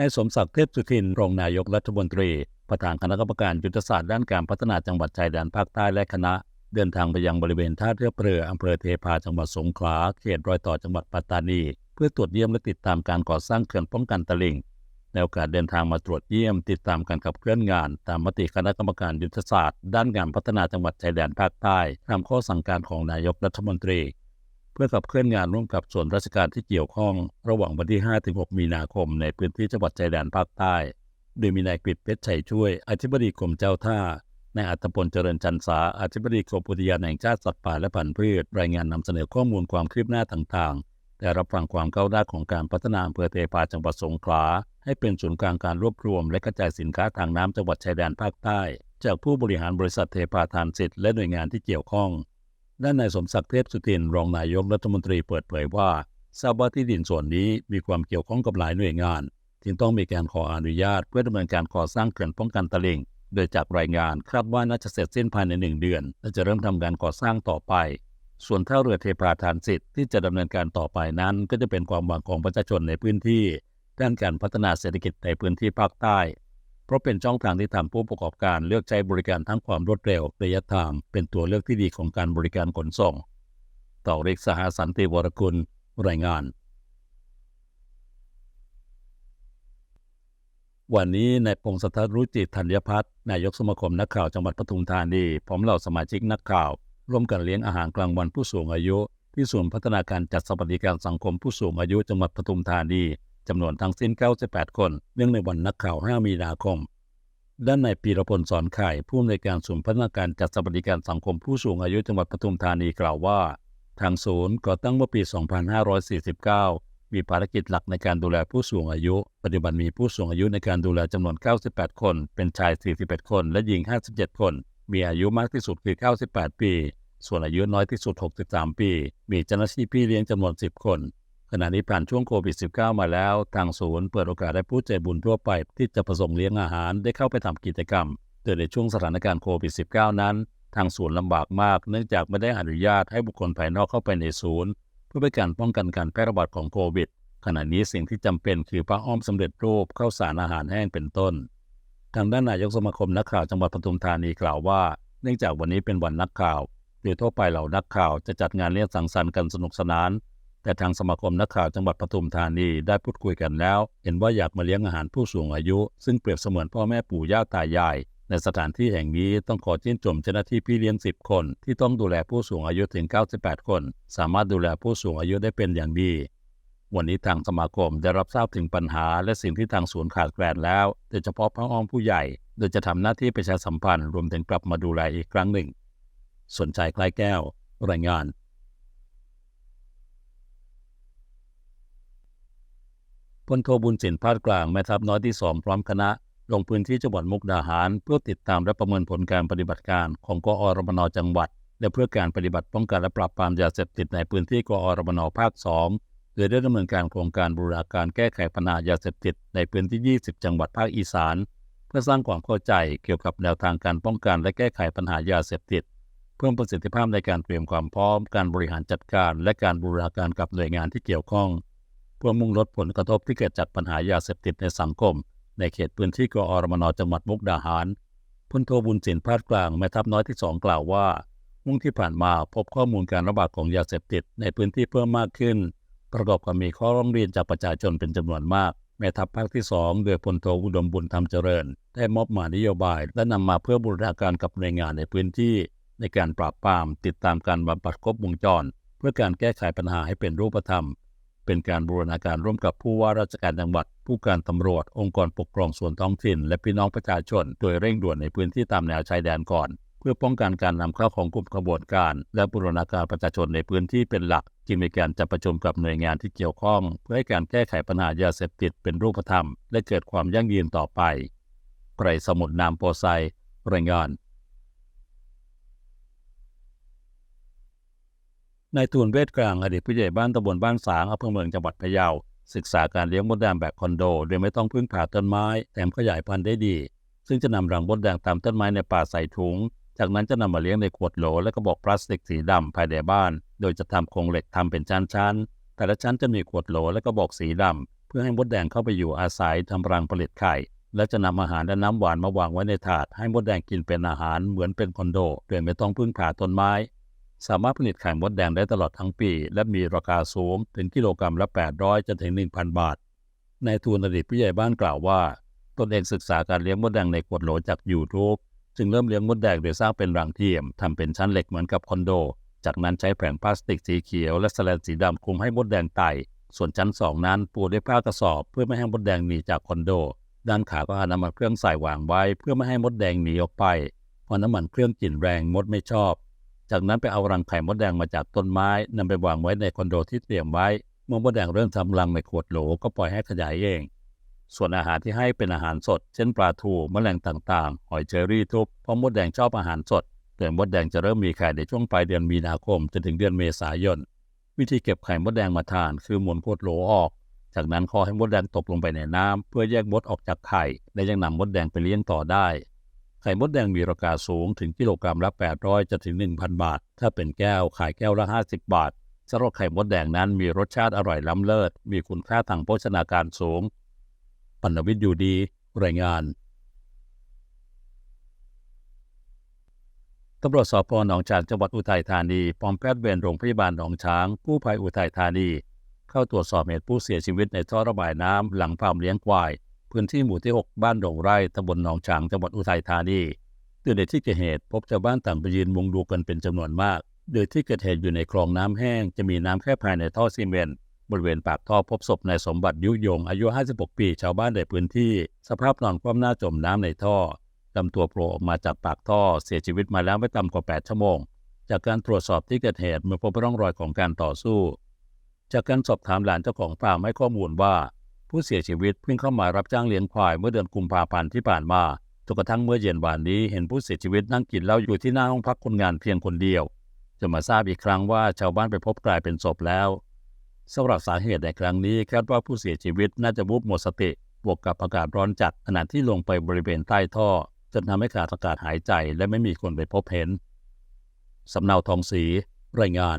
นายสมศักดิ์เทพสุทินรองนายกรัฐมนตรี ประธานคณะกรรมการยุทธศาสตร์ด้านการพัฒนาจังหวัดชายแดนภาคใต้และคณะ เดินทางไปยังบริเวณท่าเรือเรืออำเภอเทพาจังหวัดสงขลาเขตรอยต่อจังหวัดปัตตานี เพื่อตรวจเยี่ยมและติดตามการก่อสร้างเขื่อนป้องกันตลิ่งในโอกาสเดินทางมาตรวจเยี่ยม ติดตามการขับเคลื่อนงาน ตามมติคณะกรรมการยุทธศาสตร์ ด้านการพัฒนาจังหวัดชายแดนภาคใต้ตามข้อสั่งการของนายกรัฐมนตรี พื่อขับเคลื่อนงานร่วมกับส่วนราชการที่เกี่ยวข้อง ระหว่างวันที่ 5-6 มีนาคมในพื้นที่จังหวัดชายแดนภาคใต้ โดยมีนายกฤษเพชรชัยช่วย อธิบดีกรมเจ้าท่านายอัตพลเจริญจันสาอธิบดีกรมอุทยานแห่งชาติสัตว์ป่าและพันธุ์พืช รายงานนำเสนอข้อมูลความคืบหน้าต่างๆ แต่รับฟังความก้าวหน้าของการพัฒนาอำเภอเทพาจังหวัดสงขลาให้เป็นศูนย์กลางการรวบรวม และกระจายสินค้าทางน้ำจังหวัดชายแดนภาคใต้ จากผู้บริหารบริษัทเทพาทานสิทธิ์และหน่วยงานที่เกี่ยวข้อง ด้านนายสมศักดิ์เทพสุทินรองนายกรัฐมนตรีเปิดเผยว่าทราบว่าที่ดินส่วนนี้มีความเกี่ยวข้องกับหลายหน่วยงานจึงต้องมีการขออนุญาตเพื่อดำเนินการก่อสร้างเขื่อนป้องกันตลิ่ง โดยจากรายงานคาดว่าน่าจะเสร็จสิ้นภายในหนึ่งเดือน และจะเริ่มทำการก่อสร้างต่อไป ส่วนท่าเรือเทพาทานสิทธิ์ที่จะดำเนินการต่อไปนั้น ก็จะเป็นความหวังของประชาชนในพื้นที่ ด้านการพัฒนาเศรษฐกิจในพื้นที่ภาคใต้ เพราะเป็นช่องทางที่ทำผู้ประกอบการเลือกใช้บริการทั้งความรวดเร็วระยะทางเป็นตัวเลือกที่ดีของการบริการขนส่ง ต่อริกสหสันติวรกุลรายงาน วันนี้นายพงศธรรุจิตธัญพัฒน์นายกสมาคมนักข่าวจังหวัดปทุมธานีพร้อมเหล่าสมาชิกนักข่าว ร่วมกันเลี้ยงอาหารกลางวันผู้สูงอายุ ที่ศูนย์พัฒนาการจัดสวัสดิการสังคมผู้สูงอายุจังหวัดปทุมธานี จำนวนทั้งสิ้น 98 คน เนื่องในวันนักข่าว 5 มีนาคม ด้านนายปีรพลสอนไข่ ผู้อำนวยการศูนย์พัฒนาการจัดสวัสดิการสังคมผู้สูงอายุจังหวัดปทุมธานีกล่าวว่า ทางศูนย์ก่อตั้งเมื่อปี 2549 มีภารกิจหลักในการดูแลผู้สูงอายุ ปัจจุบันมีผู้สูงอายุในการดูแลจำนวน 98 คน เป็นชาย 41 คน และหญิง 57 คน มีอายุมากที่สุดคือ 98 ปี ส่วนอายุน้อยที่สุด 63 ปี มีเจ้าหน้าที่พี่เลี้ยงจำนวน 10 คน ขณะนี้ผ่านช่วงโควิด -19 มาแล้วทางศูนย์เปิดโอกาสให้ผู้ใจบุญทั่วไป ที่จะประสงค์เลี้ยงอาหารได้เข้าไปทำกิจกรรมโดยในช่วงสถานการณ์โควิด -19 นั้น ทางศูนย์ลำบากมาก เนื่องจากไม่ได้อนุญาตให้บุคคลภายนอกเข้าไปในศูนย์ เพื่อเป็นการป้องกันการแพร่ระบาดของโควิด ขณะนี้สิ่งที่จำเป็นคือผ้าอ้อมสำเร็จรูปข้าวสารอาหารแห้งเป็นต้น ทางด้านนายกสมาคมนักข่าวจังหวัดปทุมธานีกล่าวว่า เนื่องจากวันนี้เป็นวันนักข่าวโดยทั่วไปเหล่านักข่าวจะจัดงานเลี้ยงสังสรรค์กันสนุกสนาน แต่ทางสมาคมนักข่าวจังหวัดปทุมธานีได้พูดคุยกันแล้ว เห็นว่าอยากมาเลี้ยงอาหารผู้สูงอายุ ซึ่งเปรียบเสมือนพ่อแม่ปู่ย่าตายาย ในสถานที่แห่งนี้ต้องขอชื่นชมเจ้าหน้าที่พี่เลี้ยง 10 คน ที่ต้องดูแลผู้สูงอายุถึง 98 คน สามารถดูแลผู้สูงอายุได้เป็นอย่างดี วันนี้ทางสมาคมได้รับทราบถึงปัญหา และสิ่งที่ทางศูนย์ขาดแคลนแล้ว โดยเฉพาะพระอ้อมผู้ใหญ่ โดยจะทำหน้าที่ประชาสัมพันธ์รวมถึงกลับมาดูแลอีกครั้งหนึ่ง สนใจใกล้แก้ว รายงาน พลโทบุญสินพาดกลางแม่ทัพน้อยที่สองพร้อมคณะ ลงพื้นที่จังหวัดมุกดาหาร เพื่อติดตามและประเมินผลการปฏิบัติการของกอรมนจังหวัด และเพื่อการปฏิบัติป้องกันและปราบปรามยาเสพติดในพื้นที่กอรมนภาค2โดยได้ดำเนินการโครงการบูรณาการแก้ไขปัญหายาเสพติดในพื้นที่ 20 จังหวัดภาคอีสาน เพื่อสร้างความเข้าใจเกี่ยวกับแนวทางการป้องกันและแก้ไขปัญหายาเสพติดเพิ่มประสิทธิภาพในการเตรียมความพร้อม การบริหารจัดการ และการบูรณาการกับหน่วยงานที่เกี่ยวข้อง เพื่อมุ่งลดผลกระทบที่เกิดจากปัญหายาเสพติดในสังคม ในเขตพื้นที่กอรมนจังหวัดมุกดาหารพลโทบุญสินพาดกลางแม่ทัพน้อยที่สองกล่าวว่ามุ่งที่ผ่านมาพบข้อมูลการระบาดของยาเสพติดในพื้นที่เพิ่มมากขึ้น ประกอบกับมีข้อร้องเรียนจากประชาชนเป็นจำนวนมากแม่ทัพภาคที่สองโดยพลโทอุดมบุญธรรมเจริญ ได้มอบหมายนโยบาย และนำมาเพื่อบูรณาการกับหน่วยงานในพื้นที่ ในการปราบปรามติดตามการบำบัดครบวงจร เพื่อการแก้ไขปัญหาให้เป็นรูปธรรม เป็นการบูรณาการร่วมกับผู้ว่าราชการจังหวัด ผู้การตำรวจ องค์กรปกครองส่วนท้องถิ่น และพี่น้องประชาชน โดยเร่งด่วนในพื้นที่ตามแนวชายแดนก่อน เพื่อป้องกันการนำเข้าของกลุ่มขบวนการ และบูรณาการประชาชนในพื้นที่เป็นหลักจึงมีการจัดประชุมกับหน่วยงานที่เกี่ยวข้อง เพื่อให้การแก้ไขปัญหายาเสพติดเป็นรูปธรรม และเกิดความยั่งยืนต่อไปไกรสมุทรนามโพไซรายงาน นายตูนเวทกลางอดีตผู้ใหญ่บ้านตำบลบ้านสางอำเภอเมืองจังหวัดพะเยา ศึกษาการเลี้ยงมดแดงแบบคอนโด โดยไม่ต้องพึ่งผ่าต้นไม้แถมขยายพันธุ์ได้ดี ซึ่งจะนำรังมดแดงตามต้นไม้ในป่าใส่ถุง จากนั้นจะนำมาเลี้ยงในขวดโหลและกระบอกพลาสติกสีดำภายในบ้าน โดยจะทำโครงเหล็กทำเป็นชั้นๆแต่ละชั้นจะมีขวดโหลและกระบอกสีดเพื่อให้มดแดงเข้าไปอยู่อาศัยทำรังผลิตไข่ และจะนำอาหารและน้ำหวานมาวางไว้ในถาด ให้มดแดงกินเป็นอาหารเหมือนเป็นคอนโด โดยไม่ต้องพึ่งพาต้นไม้ สามารถผลิตไข่มดแดงได้ตลอดทั้งปี และมีราคาสูงถึงกิโลกรัมละ 800 จนถึง 1,000 บาท นายทูนอดีตผู้ใหญ่บ้านกล่าวว่า ตนเองศึกษาการเลี้ยงมดแดงในขวดโหลจาก YouTube จึงเริ่มเลี้ยงมดแดงโดยสร้างเป็นรังเทียมทำเป็นชั้นเหล็กเหมือนกับคอนโด จากนั้นใช้แผ่นพลาสติกสีเขียวและสแลนสีดำคลุมให้มดแดงไต่ ส่วนชั้นสองนั้นปูด้วยผ้ากระสอบ เพื่อไม่ให้มดแดงหนีจากคอนโด ด้านขาก็เอาน้ำมันเครื่องใส่วางไว้ เพื่อไม่ให้มดแดงหนีออกไป เพราะน้ำมันเครื่องกลิ่นแรงมดไม่ชอบ จากนั้นไปเอารังไข่มดแดงมาจากต้นไม้นำไปวางไว้ในคอนโดที่เตรียมไว้ เมื่อมดแดงเริ่มทำรังในขวดโหลก็ปล่อยให้ขยายเอง ส่วนอาหารที่ให้เป็นอาหารสด เช่นปลาทูแมลงต่างๆ หอยเชอรี่ทุบเพราะมดแดงชอบอาหารสดโดยมดแดงจะเริ่มมีไข่ในช่วงปลายเดือนมีนาคมจนถึงเดือนเมษายน วิธีเก็บไข่มดแดงมาทานคือหมุนขวดโหลออก จากนั้นขอให้มดแดงตกลงไปในน้ำเพื่อแยกมดออกจากไข่และยังนำมดแดงไปเลี้ยงต่อได้ ไข่มดแดงมีราคาสูงถึงกิโลกรัมละ 800 จะถึง 1,000 บาท ถ้าเป็นแก้วขายแก้วละ 50 บาทสำหรับไข่มดแดงนั้นมีรสชาติอร่อยล้ำเลิศ มีคุณค่าทางโภชนาการสูง ปัณวิทย์อยู่ดี รายงานตำรวจสพหนองฉางจังหวัดอุทัยธานีพร้อมแพทย์เวรโรงพยาบาลหนองช้างกู้ภัยอุทัยธานี เข้าตรวจสอบเหตุผู้เสียชีวิตในท่อระบายน้ำหลังฟาร์มเลี้ยงควาย พื้นที่หมู่ที่ 6 บ้านดงไร่ตำบลหนองฉางจังหวัดอุทัยธานีโดยในที่เกิดเหตุพบชาวบ้านต่างไปยืนมุงดูกันเป็นจำนวนมาก โดยที่เกิดเหตุอยู่ในคลองน้ำแห้ง จะมีน้ำแค่ภายในท่อซีเมนต์บริเวณปากท่อพบศพนายสมบัติยุยงอายุ 56 ปีชาวบ้านในพื้นที่ สภาพนอนคว่ำหน้าจมน้ำในท่อลำตัวโผล่ออกมาจากปากท่อเสียชีวิตมาแล้วไม่ต่ำกว่า 8 ชั่วโมง จากการตรวจสอบที่เกิดเหตุไม่พบร่องรอยของการต่อสู้ จากการสอบถามหลานเจ้าของฟาร์มให้ข้อมูลว่า ผู้เสียชีวิตเพิ่งเข้ามารับจ้างเลี้ยงควายเมื่อเดือนกุมภาพันธ์ที่ผ่านมาจนกระทั่งเมื่อเย็นวานนี้เห็นผู้เสียชีวิตนั่งกินเหล้าอยู่ที่หน้าห้องพักคนงานเพียงคนเดียวจะมาทราบอีกครั้งว่าชาวบ้านไปพบกลายเป็นศพแล้วสำหรับสาเหตุในครั้งนี้คาดว่าผู้เสียชีวิตน่าจะวูบหมดสติ บวกกับอากาศร้อนจัดขณะที่ลงไปบริเวณใต้ท่อจนทำให้ขาดอากาศหายใจและไม่มีคนไปพบเห็นสำเนาทองศรีรายงาน